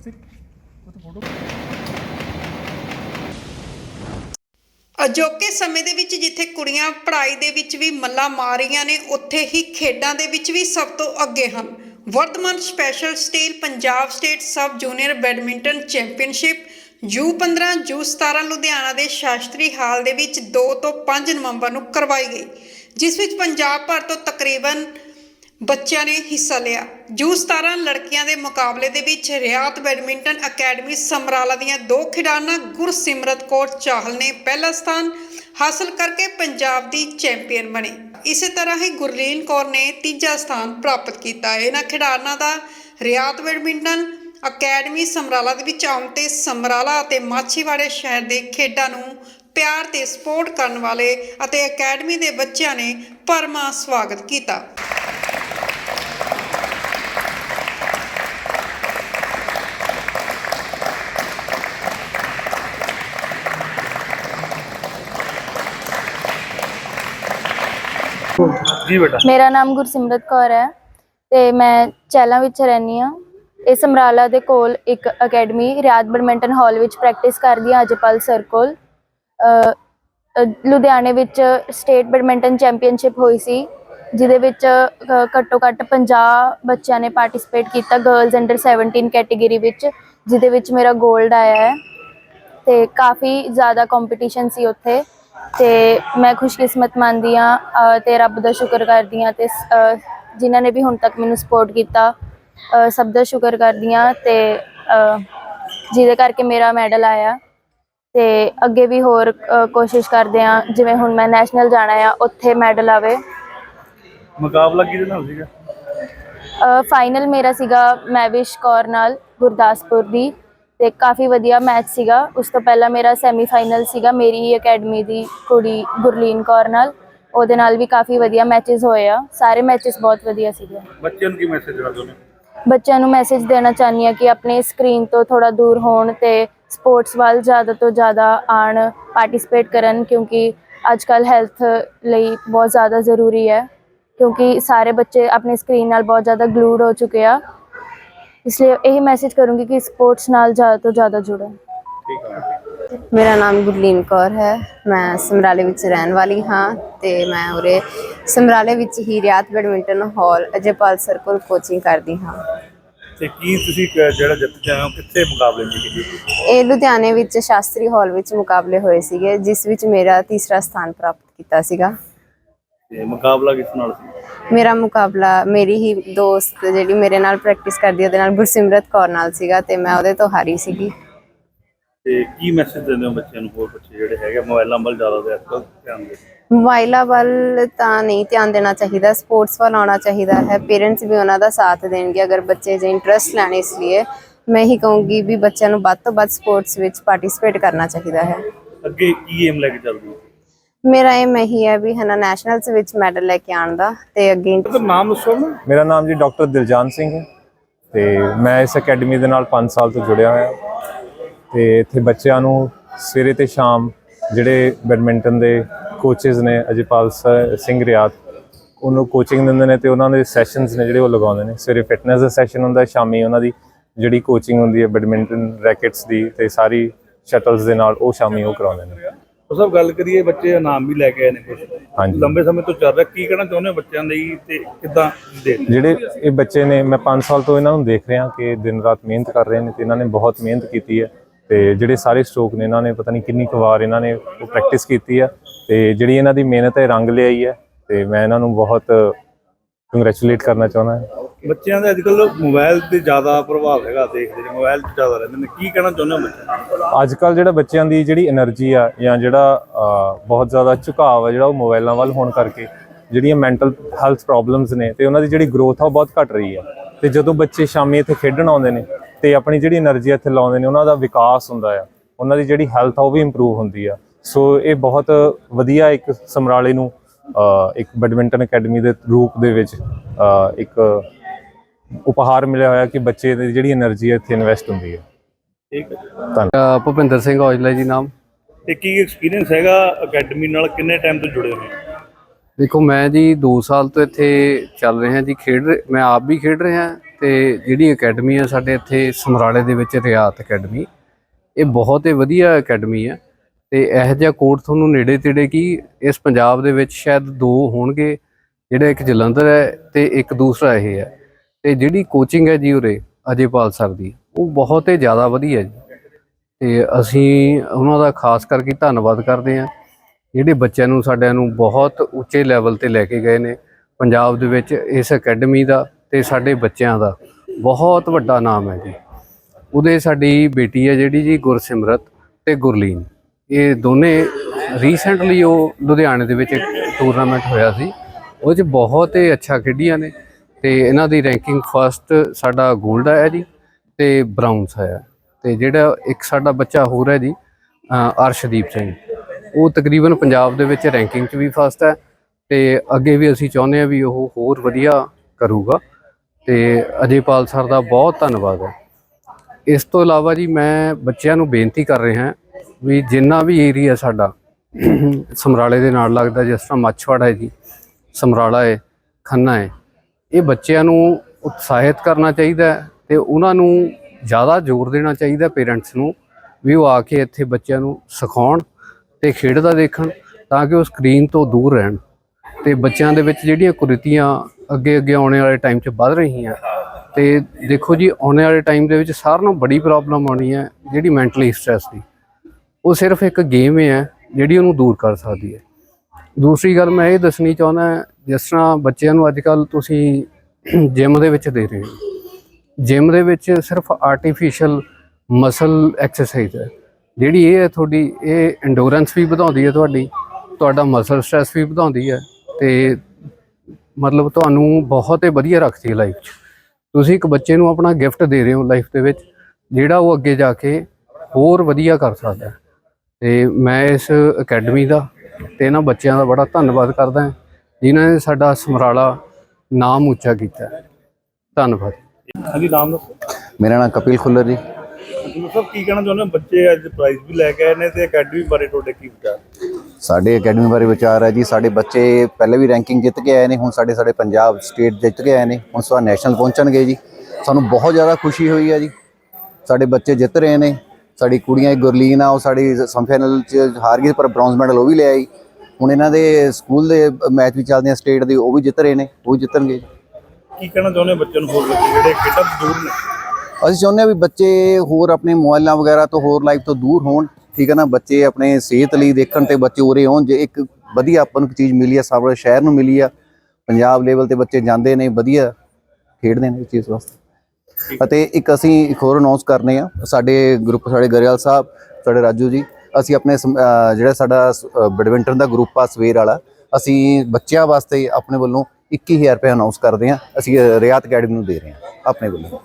Plastic ਉਹ ਤਾਂ photo ਅਜੋਕੇ ਸਮੇਂ ਦੇ ਵਿੱਚ ਜਿੱਥੇ ਕੁੜੀਆਂ ਪੜ੍ਹਾਈ ਦੇ ਵਿੱਚ ਵੀ ਮੱਲਾ ਮਾਰ ਰਹੀਆਂ ਨੇ, ਉੱਥੇ ਹੀ ਖੇਡਾਂ ਦੇ ਵਿੱਚ ਵੀ ਸਭ ਤੋਂ ਅੱਗੇ ਹਨ। Vardhman special steel Punjab state sub junior badminton championship U15 U17 Ludhiana ਦੇ ਸ਼ਾਸਤਰੀ ਹਾਲ ਦੇ ਵਿੱਚ 2 ਤੋਂ 5 ਨਵੰਬਰ ਨੂੰ ਕਰਵਾਈ ਗਈ, ਜਿਸ ਵਿੱਚ ਪੰਜਾਬ ਭਰ ਤੋਂ ਤਕਰੀਬਨ ਬੱਚਿਆਂ ਨੇ ਹਿੱਸਾ ਲਿਆ। ਜੂ 17 ਲੜਕੀਆਂ ਦੇ ਮੁਕਾਬਲੇ ਦੇ ਵਿੱਚ ਰਿਆਤ ਬੈਡਮਿੰਟਨ ਅਕੈਡਮੀ ਸਮਰਾਲਾ ਦੀਆਂ ਦੋ ਖਿਡਾਰਨਾਂ ਗੁਰਸਿਮਰਤ ਕੌਰ ਚਾਹਲ ਨੇ ਪਹਿਲਾ ਸਥਾਨ ਹਾਸਲ ਕਰਕੇ ਪੰਜਾਬ ਦੀ ਚੈਂਪੀਅਨ ਬਣੀ। ਇਸੇ ਤਰ੍ਹਾਂ ਹੀ ਗੁਰਲੀਨ ਕੌਰ ਨੇ ਤੀਜਾ ਸਥਾਨ ਪ੍ਰਾਪਤ ਕੀਤਾ। ਇਹਨਾਂ ਖਿਡਾਰਨਾਂ ਦਾ ਰਿਆਤ ਬੈਡਮਿੰਟਨ ਅਕੈਡਮੀ ਸਮਰਾਲਾ ਦੇ ਵਿੱਚ ਆਉਣ ਤੇ ਸਮਰਾਲਾ ਅਤੇ ਮਾਛੀਵਾੜੇ ਸ਼ਹਿਰ ਦੇ ਖੇਡਾਂ ਨੂੰ ਪਿਆਰ ਤੇ ਸਪੋਰਟ ਕਰਨ ਵਾਲੇ ਅਤੇ ਅਕੈਡਮੀ ਦੇ ਬੱਚਿਆਂ ਨੇ ਭਰਮਾ ਸਵਾਗਤ ਕੀਤਾ। ਜੀ ਬੇਟਾ। ਮੇਰਾ ਨਾਮ ਗੁਰਸਿਮਰਤ ਕੌਰ ਹੈ ਤੇ ਮੈਂ ਚੈਲਾ ਵਿੱਚ ਰਹਿੰਦੀ ਹਾਂ। ਇਹ ਸਮਰਾਲਾ ਦੇ ਕੋਲ ਇੱਕ ਅਕੈਡਮੀ ਰਿਆਤ ਬੈਡਮਿੰਟਨ ਹਾਲ ਵਿੱਚ ਪ੍ਰੈਕਟਿਸ ਕਰਦੀ ਹਾਂ ਅਜਪਾਲ ਸਰ ਕੋਲ। ਲੁਧਿਆਣੇ ਵਿੱਚ ਸਟੇਟ ਬੈਡਮਿੰਟਨ ਚੈਂਪੀਅਨਸ਼ਿਪ ਹੋਈ ਸੀ, ਜਿਹਦੇ ਵਿੱਚ ਘੱਟੋ ਘੱਟ 50 ਬੱਚਿਆਂ ਨੇ ਪਾਰਟਿਸਿਪੇਟ ਕੀਤਾ ਗਰਲਜ਼ ਅੰਡਰ 17 ਕੈਟਾਗਰੀ ਵਿੱਚ, ਜਿਹਦੇ ਵਿੱਚ ਮੇਰਾ 골ਡ ਆਇਆ ਹੈ। ਤੇ ਕਾਫੀ ਜ਼ਿਆਦਾ ਕੰਪੀਟੀਸ਼ਨ ਸੀ ਉੱਥੇ। ਤੇ ਮੈਂ ਖੁਸ਼ਕਿਸਮਤ ਮੰਨਦੀ ਅ, ਤੇ ਰੱਬ ਦਾ ਸ਼ੁਕਰ ਕਰਦੀ ਹਾਂ ਤੇ ਜਿਨ੍ਹਾਂ ਨੇ ਵੀ ਹੁਣ ਤੱਕ ਮੈਨੂੰ ਸਪੋਰਟ ਕੀਤਾ ਸਭ ਦਾ ਸ਼ੁਕਰ ਕਰਦੀ ਹਾਂ ਤੇ ਜਿਹਦੇ ਕਰਕੇ ਮੇਰਾ ਮੈਡਲ ਆਇਆ। ਤੇ ਅੱਗੇ ਵੀ ਹੋਰ ਕੋਸ਼ਿਸ਼ ਕਰਦੇ ਹਾਂ ਜਿਵੇਂ ਹੁਣ ਮੈਂ ਨੈਸ਼ਨਲ ਜਾਣਾ ਆ ਉੱਥੇ ਮੈਡਲ ਆਵੇ। ਮੁਕਾਬਲਾ ਕਿਹਦੇ ਨਾਲ ਸੀਗਾ? ਫਾਈਨਲ ਮੇਰਾ ਸੀਗਾ ਮੈਵਿਸ਼ ਕੌਰ ਨਾਲ ਗੁਰਦਾਸਪੁਰ ਦੀ। ਤੇ ਕਾਫੀ ਵਧੀਆ ਮੈਚ ਸੀਗਾ। ਉਸ ਤੋਂ ਪਹਿਲਾਂ ਮੇਰਾ ਸੈਮੀਫਾਈਨਲ ਸੀਗਾ ਮੇਰੀ ਹੀ ਅਕੈਡਮੀ ਦੀ ਕੁੜੀ ਗੁਰਲੀਨ ਕੌਰ ਨਾਲ। ਉਹਦੇ ਨਾਲ ਵੀ ਕਾਫੀ ਵਧੀਆ ਮੈਚਸ ਹੋਏ ਆ। ਸਾਰੇ ਮੈਚਸ ਬਹੁਤ ਵਧੀਆ ਸੀਗੇ। ਬੱਚਿਆਂ ਨੂੰ ਕੀ ਮੈਸੇਜ ਦੇਣਾ ਚਾਹੁੰਦੇ ਬੱਚਿਆਂ ਨੂੰ ਮੈਸੇਜ ਦੇਣਾ ਚਾਹੁੰਦੀ ਹਾਂ ਕਿ ਆਪਣੇ ਸਕਰੀਨ ਤੋਂ ਥੋੜਾ ਦੂਰ ਹੋਣ ਤੇ ਸਪੋਰਟਸ ਵੱਲ ਜ਼ਿਆਦਾ ਤੋਂ ਜ਼ਿਆਦਾ ਆਣ ਪਾਰਟਿਸਿਪੇਟ ਕਰਨ ਕਿਉਂਕਿ ਅੱਜ ਕੱਲ ਹੈਲਥ ਲਈ ਬਹੁਤ ਜ਼ਿਆਦਾ ਜ਼ਰੂਰੀ ਹੈ। ਕਿਉਂਕਿ ਸਾਰੇ ਬੱਚੇ ਆਪਣੀ ਸਕਰੀਨ ਨਾਲ ਬਹੁਤ ਜ਼ਿਆਦਾ ਗਲੂਡ ਹੋ ਚੁੱਕੇ ਆ। ਇਸ ਲਈ ਇਹੀ ਮੈਸੇਜ ਕਰੂੰਗੀ ਕਿ ਸਪੋਰਟਸ ਨਾਲ ਜ਼ਿਆਦਾ ਤੋਂ ਜ਼ਿਆਦਾ ਜੁੜੋ ਠੀਕ ਹੈ ਮੇਰਾ ਨਾਮ ਗੁਰਲੀਨ ਕੌਰ ਹੈ ਮੈਂ ਸਮਰਾਲੇ ਵਿੱਚ ਰਹਿਣ ਵਾਲੀ ਹਾਂ ਤੇ ਮੈਂ ਉਰੇ ਸਮਰਾਲੇ ਵਿੱਚ ਹੀ Riyat badminton hall Ajaypal sir ਕੋਲ ਕੋਚਿੰਗ ਕਰਦੀ ਹਾਂ ਤੇ ਕੀ ਤੁਸੀਂ ਕ- ਜਿਹੜਾ ਜਿੱਤ ਕੇ ਆਏ ਹੋ ਕਿੱਥੇ ਮੁਕਾਬਲੇ ਵਿੱਚ ਇਹ ਲੁਧਿਆਣੇ ਵਿੱਚ ਸ਼ਾਸਤਰੀ ਹਾਲ ਵਿੱਚ ਮੁਕਾਬਲੇ ਹੋਏ ਸੀਗੇ ਜਿਸ ਵਿੱਚ ਮੇਰਾ ਤੀਸਰਾ ਸਥਾਨ ਪ੍ਰਾਪਤ ਕੀਤਾ ਸੀਗਾ ਤੇ ਮੁਕਾਬਲਾ ਕਿਸ ਨਾਲ ਸੀ? ਮੇਰਾ ਮੁਕਾਬਲਾ ਮੇਰੀ ਹੀ ਦੋਸਤ ਜਿਹੜੀ ਮੇਰੇ ਨਾਲ ਪ੍ਰੈਕਟਿਸ ਕਰਦੀ ਉਹਦੇ ਨਾਲ ਗੁਰਸਿਮਰਤ ਕੌਰ ਨਾਲ ਸੀਗਾ ਤੇ ਮੈਂ ਉਹਦੇ ਤੋਂ ਹਾਰੀ ਸੀਗੀ। ਤੇ ਕੀ ਮੈਸੇਜ ਦਿੰਦੇ ਹੋ ਬੱਚਿਆਂ ਨੂੰ ਹੋਰ ਬੱਚੇ ਜਿਹੜੇ ਹੈਗੇ ਮੋਬਾਈਲਾਂ ਵੱਲ ਜ਼ਿਆਦਾ ਦੇ ਅੱਜਕੱਲ ਧਿਆਨ ਦੇ? ਮੋਬਾਈਲਾਂ ਵੱਲ ਤਾਂ ਨਹੀਂ ਧਿਆਨ ਦੇਣਾ ਚਾਹੀਦਾ ਸਪੋਰਟਸ ਵੱਲ ਆਉਣਾ ਚਾਹੀਦਾ ਹੈ ਪੇਰੈਂਟਸ ਵੀ ਉਹਨਾਂ ਦਾ ਸਾਥ ਦੇਣਗੇ ਅਗਰ ਬੱਚੇ ਜੇ ਇੰਟਰਸਟ ਲੈਣ ਇਸ ਲਈ ਮੈਂ ਹੀ ਕਹੂੰਗੀ ਵੀ ਬੱਚਿਆਂ ਨੂੰ ਵੱਧ ਤੋਂ ਵੱਧ ਸਪੋਰਟਸ ਵਿੱਚ ਪਾਰਟਿਸਿਪੇਟ ਕਰਨਾ ਚਾਹੀਦਾ ਹੈ। ਅੱਗੇ ਕੀ ਏਮ ਲੈ ਕੇ ਚੱਲਦੀ? ਹੈ ਮੇਰਾ ਇਹ ਇਹੀ ਹੈ ਵੀ ਹਨਾ ਨੈਸ਼ਨਲਸ ਵਿੱਚ ਮੈਡਲ ਲੈ ਕੇ ਆਉਣ ਦਾ ਤੇ ਅੱਗੇ ਨਾਮ ਦੱਸੋ ਨਾ। ਮੇਰਾ ਨਾਮ ਜੀ ਡਾਕਟਰ ਦਿਲਜਾਨ ਸਿੰਘ ਹੈ ਤੇ ਮੈਂ ਇਸ ਅਕੈਡਮੀ ਦੇ ਨਾਲ 5 ਸਾਲ ਤੋਂ ਜੁੜਿਆ ਹੋਇਆ। ਤੇ ਇੱਥੇ ਬੱਚਿਆਂ ਨੂੰ ਸਵੇਰੇ ਤੇ ਸ਼ਾਮ ਜਿਹੜੇ ਬੈਡਮਿੰਟਨ ਦੇ ਕੋਚਸ ਨੇ ਅਜੀਪਾਲ ਸ- ਸਿੰਘ ਰਿਆਤ ਉਹਨੂੰ ਕੋਚਿੰਗ ਦਿੰਦੇ ਨੇ ਤੇ ਉਹਨਾਂ ਦੇ ਸੈਸ਼ਨਸ ਨੇ ਜਿਹੜੇ ਉਹ ਲਗਾਉਂਦੇ ਨੇ। ਸਵੇਰੇ ਫਿਟਨੈਸ ਦਾ ਸੈਸ਼ਨ ਹੁੰਦਾ ਹੈ, ਸ਼ਾਮੀ ਉਹਨਾਂ ਦੀ ਜਿਹੜੀ ਕੋਚਿੰਗ ਹੁੰਦੀ ਹੈ ਬੈਡਮਿੰਟਨ ਰੈਕੇਟਸ ਦੀ ਤੇ ਸਾਰੀ ਸ਼ਟਲਸ ਦੇ ਨਾਲ ਉਹ ਸ਼ਾਮੀ ਉਹ ਕਰਾਉਂਦੇ ਨੇ। ਉਹ ਸਭ ਗੱਲ ਕਰੀਏ ਬੱਚੇ ਇਨਾਮ ਵੀ ਲੈ ਕੇ ਆਏ ਨੇ ਕੁਝ ਹਾਂਜੀ। ਲੰਬੇ ਸਮੇਂ ਤੋਂ ਚੱਲ ਰਿਹਾ ਕੀ ਕਹਿਣਾ ਚਾਹੁੰਦੇ ਹੋ ਬੱਚਿਆਂ ਲਈ ਤੇ ਕਿੱਦਾਂ ਦੇ ਜਿਹੜੇ ਇਹ ਬੱਚੇ ਨੇ ਮੈਂ 5 ਸਾਲ ਤੋਂ ਇਹਨਾਂ ਨੂੰ ਦੇਖ ਰਿਹਾ ਕਿ ਦਿਨ ਰਾਤ ਮਿਹਨਤ ਕਰ ਰਹੇ ਨੇ ਤੇ ਇਹਨਾਂ ਨੇ ਬਹੁਤ ਮਿਹਨਤ ਕੀਤੀ ਹੈ ਤੇ ਜਿਹੜੇ ਸਾਰੇ ਸਟ੍ਰੋਕ ਨੇ ਇਹਨਾਂ ਨੇ ਪਤਾ ਨਹੀਂ ਕਿੰਨੀ ਕੁ ਵਾਰ ਇਹਨਾਂ ਨੇ ਉਹ ਪ੍ਰੈਕਟਿਸ ਕੀਤੀ ਹੈ ਤੇ ਜਿਹੜੀ ਇਹਨਾਂ ਦੀ ਮਿਹਨਤ ਹੈ ਰੰਗ ਲਿਆਈ ਹੈ ਤੇ ਮੈਂ ਇਹਨਾਂ ਨੂੰ ਬਹੁਤ ਕੰਗ੍ਰੈਚੁਲੇਟ ਕਰਨਾ ਚਾਹੁੰਦਾ ਹਾਂ। ਬੱਚਿਆਂ ਦੇ ਅੱਜਕੱਲ ਮੋਬਾਈਲ ਤੇ ਜ਼ਿਆਦਾ ਪ੍ਰਭਾਵ ਹੈਗਾ, ਦੇਖਦੇ ਨੇ, ਮੋਬਾਈਲ ਤੇ ਜ਼ਿਆਦਾ ਰਹਿੰਦੇ ਨੇ। ਕੀ ਕਹਿਣਾ ਚਾਹੁੰਦਾ ਹੋ ਬੱਚੇ ਅੱਜ ਕੱਲ ਜਿਹੜਾ ਬੱਚਿਆਂ ਦੀ ਜਿਹੜੀ એનર્ਜੀ ਆ ਜਾਂ ਜਿਹੜਾ ਬਹੁਤ ਜ਼ਿਆਦਾ ਝੁਕਾਵ ਆ ਜਿਹੜਾ ਉਹ ਮੋਬਾਈਲਾਂ ਵੱਲ ਹੋਣ ਕਰਕੇ ਜਿਹੜੀਆਂ ਮੈਂਟਲ ਹੈਲਥ ਪ੍ਰੋਬਲਮਸ ਨੇ ਤੇ ਉਹਨਾਂ ਦੀ ਜਿਹੜੀ ਗਰੋਥ ਆ ਉਹ ਬਹੁਤ ਘਟ ਰਹੀ ਆ। ਤੇ ਜਦੋਂ ਬੱਚੇ ਸ਼ਾਮੀ ਇੱਥੇ ਖੇਡਣ ਆਉਂਦੇ ਨੇ ਤੇ ਆਪਣੀ ਜਿਹੜੀ એનર્ਜੀ ਇੱਥੇ ਲਾਉਂਦੇ ਨੇ, ਉਹਨਾਂ ਦਾ ਵਿਕਾਸ ਹੁੰਦਾ ਆ। ਉਹਨਾਂ ਦੀ ਜਿਹੜੀ ਹੈਲਥ ਆ ਉਹ ਵੀ ਇੰਪਰੂਵ ਹੁੰਦੀ ਆ। ਸੋ ਇਹ ਬਹੁਤ ਵਧੀਆ ਇੱਕ ਸਮਰਾਲੇ ਨੂੰ ਇੱਕ ਬੈਡਮਿੰਟਨ ਅਕੈਡਮੀ ਦੇ ਰੂਪ ਦੇ ਵਿੱਚ ਇੱਕ ਉਪਹਾਰ ਮਿਲਿਆ ਹੋਇਆ ਕਿ ਬੱਚੇ ਦੀ ਜਿਹੜੀ એનર્ਜੀ ਇੱਥੇ ਇਨਵੈਸਟ ਹੁੰਦੀ ਹੈ। ਠੀਕ ਧੰਨਵਾਦ। ਭੁਪਿੰਦਰ ਸਿੰਘ ਔਜਲਾ ਜੀ ਨਾਮ। ਤੇ ਕੀ ਐਕਸਪੀਰੀਅੰਸ ਹੈਗਾ ਅਕੈਡਮੀ ਨਾਲ? ਕਿੰਨੇ ਟਾਈਮ ਤੋਂ ਜੁੜੇ ਹੋ ਦੇਖੋ ਮੈਂ ਜੀ 2 ਸਾਲ ਤੋਂ ਇੱਥੇ ਚੱਲ ਰਿਹਾ ਜੀ ਖੇਡ ਮੈਂ ਆਪ ਵੀ ਖੇਡ ਰਿਹਾ ਤੇ ਜਿਹੜੀ ਅਕੈਡਮੀ ਹੈ ਸਾਡੇ ਇੱਥੇ ਸਮਰਾਲੇ ਦੇ ਵਿੱਚ ਰਿਆਤ ਅਕੈਡਮੀ ਇਹ ਬਹੁਤ ਹੀ ਵਧੀਆ ਅਕੈਡਮੀ ਹੈ ਤੇ ਇਹ ਜਿਹਾ ਕੋਰਟ ਤੁਹਾਨੂੰ ਨੇੜੇ ਤੇੜੇ ਕੀ ਇਸ ਪੰਜਾਬ ਦੇ ਵਿੱਚ ਸ਼ਾਇਦ ਦੋ ਹੋਣਗੇ ਜਿਹੜਾ ਇੱਕ ਜਲੰਧਰ ਹੈ ਤੇ ਇੱਕ ਦੂਸਰਾ ਇਹ ਹੈ। ਤੇ ਜਿਹੜੀ ਕੋਚਿੰਗ ਹੈ ਜੀ ਉਰੇ, ਅਜੇਪਾਲ ਸਰ ਦੀ, ਉਹ ਬਹੁਤ ਹੀ ਜ਼ਿਆਦਾ ਵਧੀਆ ਜੀ। ਤੇ ਅਸੀਂ ਉਹਨਾਂ ਦਾ ਖਾਸ ਕਰਕੇ ਧੰਨਵਾਦ ਕਰਦੇ ਹਾਂ। ਜਿਹੜੇ ਬੱਚਿਆਂ ਨੂੰ, ਸਾਡਿਆਂ ਨੂੰ ਬਹੁਤ ਉੱਚੇ ਲੈਵਲ ਤੇ ਲੈ ਕੇ ਗਏ ਨੇ, ਪੰਜਾਬ ਦੇ ਵਿੱਚ ਇਸ ਅਕੈਡਮੀ ਦਾ ਤੇ ਸਾਡੇ ਬੱਚਿਆਂ ਦਾ। ਬਹੁਤ ਵੱਡਾ ਨਾਮ ਹੈ ਜੀ। ਉਹਦੇ ਸਾਡੀ ਬੇਟੀ ਹੈ ਜਿਹੜੀ ਜੀ, ਗੁਰਸਿਮਰਤ ਤੇ ਗੁਰਲੀਨ। ਇਹ ਦੋਨੇ ਰੀਸੈਂਟਲੀ ਉਹ ਲੁਧਿਆਣੇ ਦੇ ਵਿੱਚ ਟੂਰਨਾਮੈਂਟ ਹੋਇਆ ਸੀ। ਉਹ 'ਚ ਬਹੁਤ ਹੀ ਅੱਛਾ ਖੇਡੀਆਂ ਨੇ। ਤੇ ਇਹਨਾਂ ਦੀ ਰੈਂਕਿੰਗ ਫਸਟ ਸਾਡਾ 골ਡ ਆਇਆ ਜੀ ਤੇ ਬ੍ਰਾਊਨਸ ਆਇਆ ਤੇ ਜਿਹੜਾ ਇੱਕ ਸਾਡਾ ਬੱਚਾ ਹੋਰ ਹੈ ਜੀ ਅਰਸ਼ਦੀਪ ਸਿੰਘ। ਉਹ ਤਕਰੀਬਨ ਪੰਜਾਬ ਦੇ ਵਿੱਚ ਰੈਂਕਿੰਗ 'ਚ ਵੀ ਫਸਟ ਹੈ ਤੇ ਅੱਗੇ ਵੀ ਅਸੀਂ ਚਾਹੁੰਦੇ ਹਾਂ ਵੀ ਉਹ ਹੋਰ ਵਧੀਆ ਕਰੂਗਾ। ਤੇ ਅਜੇਪਾਲ ਸਰ ਦਾ ਬਹੁਤ ਧੰਨਵਾਦ ਹੈ ਇਸ ਤੋਂ ਇਲਾਵਾ ਜੀ ਮੈਂ ਬੱਚਿਆਂ ਨੂੰ ਬੇਨਤੀ ਕਰ ਰਿਹਾ ਵੀ ਜਿੰਨਾ ਵੀ ਏਰੀਆ ਸਾਡਾ ਸਮਰਾਲੇ ਦੇ ਨਾਲ ਲੱਗਦਾ ਜਿਸ ਤਰ੍ਹਾਂ ਮੱਛਵਾੜਾ ਹੈ ਜੀ, ਸਮਰਾਲਾ ਹੈ, ਖੰਨਾ ਹੈ ਇਹ ਬੱਚਿਆਂ ਨੂੰ ਉਤਸ਼ਾਹਿਤ ਕਰਨਾ ਚਾਹੀਦਾ ਹੈ ਤੇ ਉਹਨਾਂ ਨੂੰ ਜ਼ਿਆਦਾ ਜ਼ੋਰ ਦੇਣਾ ਚਾਹੀਦਾ ਪੇਰੈਂਟਸ ਨੂੰ ਵੀ ਉਹ ਆ ਕੇ ਇੱਥੇ ਬੱਚਿਆਂ ਨੂੰ ਸਿਖਾਉਣ ਤੇ ਖੇਡਦਾ ਦੇਖਣ ਤਾਂ ਕਿ ਉਹ ਸਕਰੀਨ ਤੋਂ ਦੂਰ ਰਹਿਣ। ਤੇ ਬੱਚਿਆਂ ਦੇ ਵਿੱਚ ਜਿਹੜੀਆਂ ਕੁਰੀਤੀਆਂ ਅੱਗੇ ਅੱਗੇ ਆਉਣੇ ਵਾਲੇ ਟਾਈਮ 'ਚ ਵੱਧ ਰਹੀਆਂ ਤੇ ਦੇਖੋ ਜੀ, ਆਉਣੇ ਵਾਲੇ ਟਾਈਮ ਦੇ ਵਿੱਚ ਸਾਰਿਆਂ ਨੂੰ ਬੜੀ ਪ੍ਰੋਬਲਮ ਆਉਣੀ ਹੈ ਜਿਹੜੀ ਮੈਂਟਲੀ ਸਟ੍ਰੈਸ ਦੀ। ਉਹ ਸਿਰਫ ਇੱਕ ਗੇਮ ਹੈ ਜਿਹੜੀ ਉਹਨੂੰ ਦੂਰ ਕਰ ਸਕਦੀ ਹੈ। ਦੂਸਰੀ ਗੱਲ ਮੈਂ ਇਹ ਦੱਸਣੀ ਚਾਹੁੰਦਾ ਜਿਸ ਤਰ੍ਹਾਂ ਬੱਚਿਆਂ ਨੂੰ ਅੱਜ ਕੱਲ ਤੁਸੀਂ ਜਿਮ ਦੇ ਵਿੱਚ ਦੇ ਰਹੇ ਹੋ। ਜਿਮ ਦੇ ਵਿੱਚ ਸਿਰਫ ਆਰਟੀਫੀਸ਼ੀਅਲ ਮਸਲ ਐਕਸਰਸਾਈਜ਼ ਹੈ। ਜਿਹੜੀ ਇਹ ਹੈ ਤੁਹਾਡੀ, ਇਹ ਐਂਡੋਰੈਂਸ ਵੀ ਵਧਾਉਂਦੀ ਹੈ ਤੁਹਾਡੀ, ਤੁਹਾਡਾ ਮਸਲ ਸਟ੍ਰੈਸ ਵੀ ਵਧਾਉਂਦੀ ਹੈ ਤੇ ਮਤਲਬ ਤੁਹਾਨੂੰ ਬਹੁਤ ਹੀ ਵਧੀਆ ਰੱਖਦੀ ਹੈ ਲਾਈਫ 'ਚ। ਤੁਸੀਂ ਇੱਕ ਬੱਚੇ ਨੂੰ ਆਪਣਾ ਗਿਫਟ ਦੇ ਰਹੇ ਹੋ ਲਾਈਫ ਦੇ ਵਿੱਚ, ਜਿਹੜਾ ਉਹ ਅੱਗੇ ਜਾ ਕੇ ਹੋਰ ਵਧੀਆ ਕਰ ਸਕਦਾ ਹੈ। ਤੇ ਮੈਂ ਇਸ ਅਕੈਡਮੀ ਦਾ ਤੇ ਇਹਨਾਂ ਬੱਚਿਆਂ ਦਾ ਬੜਾ ਧੰਨਵਾਦ ਕਰਦਾ ਹਾਂ। ਜਿਨ੍ਹਾਂ ਨੇ ਸਾਡਾ ਸਮਰਾਲਾ ਨਾਮ ਉੱਚਾ ਕੀਤਾ ਹੈ। ਧੰਨਵਾਦ। ਹਾਂਜੀ ਨਾਮ ਦੱਸੋ। ਮੇਰਾ ਨਾਮ ਕਪਿਲ ਖੁੱਲਰ ਜੀ। ਤੁਸੀਂ ਸਭ ਕੀ ਕਹਿਣਾ ਚਾਹੁੰਦੇ ਹੋ? ਬੱਚੇ ਅੱਜ ਪ੍ਰਾਈਜ਼ ਵੀ ਲੈ ਕੇ ਆਏ ਨੇ ਤੇ ਅਕੈਡਮੀ ਬਾਰੇ ਤੁਹਾਡੇ ਕੀ ਵਿਚਾਰ? ਸਾਡੇ ਅਕੈਡਮੀ ਬਾਰੇ ਵਿਚਾਰ ਹੈ ਜੀ। ਸਾਡੇ ਬੱਚੇ ਪਹਿਲੇ ਵੀ ਰੈਂਕਿੰਗ ਜਿੱਤ ਕੇ ਆਏ ਨੇ ਹੁਣ ਸਾਡੇ ਸਾਡੇ ਪੰਜਾਬ ਸਟੇਟ ਜਿੱਤ ਕੇ ਆਏ ਨੇ। ਹੁਣ ਸਵਾ ਨੈਸ਼ਨਲ ਪਹੁੰਚਣਗੇ ਜੀ। ਸਾਨੂੰ ਬਹੁਤ ਜ਼ਿਆਦਾ ਖੁਸ਼ੀ ਹੋਈ ਹੈ ਜੀ। ਸਾਡੇ ਬੱਚੇ ਜਿੱਤ ਰਹੇ ਨੇ। ਸਾਡੀ ਕੁੜੀਆਂ ਇੱਕ ਗੁਰਲੀਨ ਆ ਉਹ ਸਾਡੀ ਸੈਮੀਫਾਈਨਲ ਚ ਹਾਰ ਗਈ ਪਰ ਬ੍ਰੌਂਜ਼ ਮੈਡਲ ਉਹ ਵੀ ਲੈ ਆਈ। ਹੁਣ ਇਹਨਾਂ ਦੇ ਸਕੂਲ ਦੇ ਮੈਚ ਵੀ ਚੱਲਦੇ ਆ ਸਟੇਟ ਦੇ ਉਹ ਵੀ ਜਿੱਤ ਰਹੇ ਨੇ ਉਹ ਜਿੱਤਣਗੇ। ਕੀ ਕਹਿਣਾ ਚਾਹੁੰਦੇ ਬੱਚਿਆਂ ਨੂੰ ਹੋਰ ਜਿਹੜੇ ਖੇਡਾਂ ਦੂਰ ਨੇ। ਅਸੀਂ ਚਾਹੁੰਦੇ ਹਾਂ ਵੀ ਬੱਚੇ ਹੋਰ ਆਪਣੇ ਮੋਬਾਈਲਾਂ ਵਗੈਰਾ ਤੋਂ ਹੋਰ ਲਾਈਫ ਤੋਂ ਦੂਰ ਹੋਣ ਠੀਕ ਹੈ ਨਾ? ਬੱਚੇ ਆਪਣੇ ਸਿਹਤ ਲਈ ਦੇਖਣ ਤੇ ਬੱਚੇ ਉਰੇ ਹੋਣ ਜੇ ਇੱਕ ਵਧੀਆ ਆਪਾਂ ਨੂੰ ਚੀਜ਼ ਮਿਲੀ ਆ ਸਾਡੇ ਸ਼ਹਿਰ ਨੂੰ ਮਿਲੀ ਆ ਪੰਜਾਬ ਲੈਵਲ ਤੇ ਬੱਚੇ ਜਾਂਦੇ ਨੇ ਵਧੀਆ ਖੇਡਦੇ ਨੇ ਇਸ ਚੀਜ਼ ਵਾਸਤੇ। ਅਤੇ ਇੱਕ ਅਸੀਂ ਇੱਕ ਹੋਰ ਅਨਾਉਂਸ ਕਰਨੇ ਆ ਸਾਡੇ ਗਰੁੱਪ ਸਾਡੇ ਗਰੇਵਾਲ ਸਾਹਿਬ ਸਾਡੇ ਰਾਜੂ ਜੀ ਅਸੀਂ ਆਪਣੇ ਸਮ- ਜਿਹੜਾ ਸਾਡਾ ਬੈਡਮਿੰਟਨ ਦਾ ਗਰੁੱਪ ਆ, ਸਵੇਰ ਵਾਲਾ, ਅਸੀਂ ਬੱਚਿਆਂ ਵਾਸਤੇ ਆਪਣੇ ਵੱਲੋਂ 21000 ਰੁਪਏ ਅਨਾਉਂਸ ਕਰਦੇ ਹਾਂ, ਅਸੀਂ ਰਿਆਤ ਅਕੈਡਮੀ ਨੂੰ ਦੇ ਰਹੇ ਹਾਂ, ਆਪਣੇ ਵੱਲੋਂ।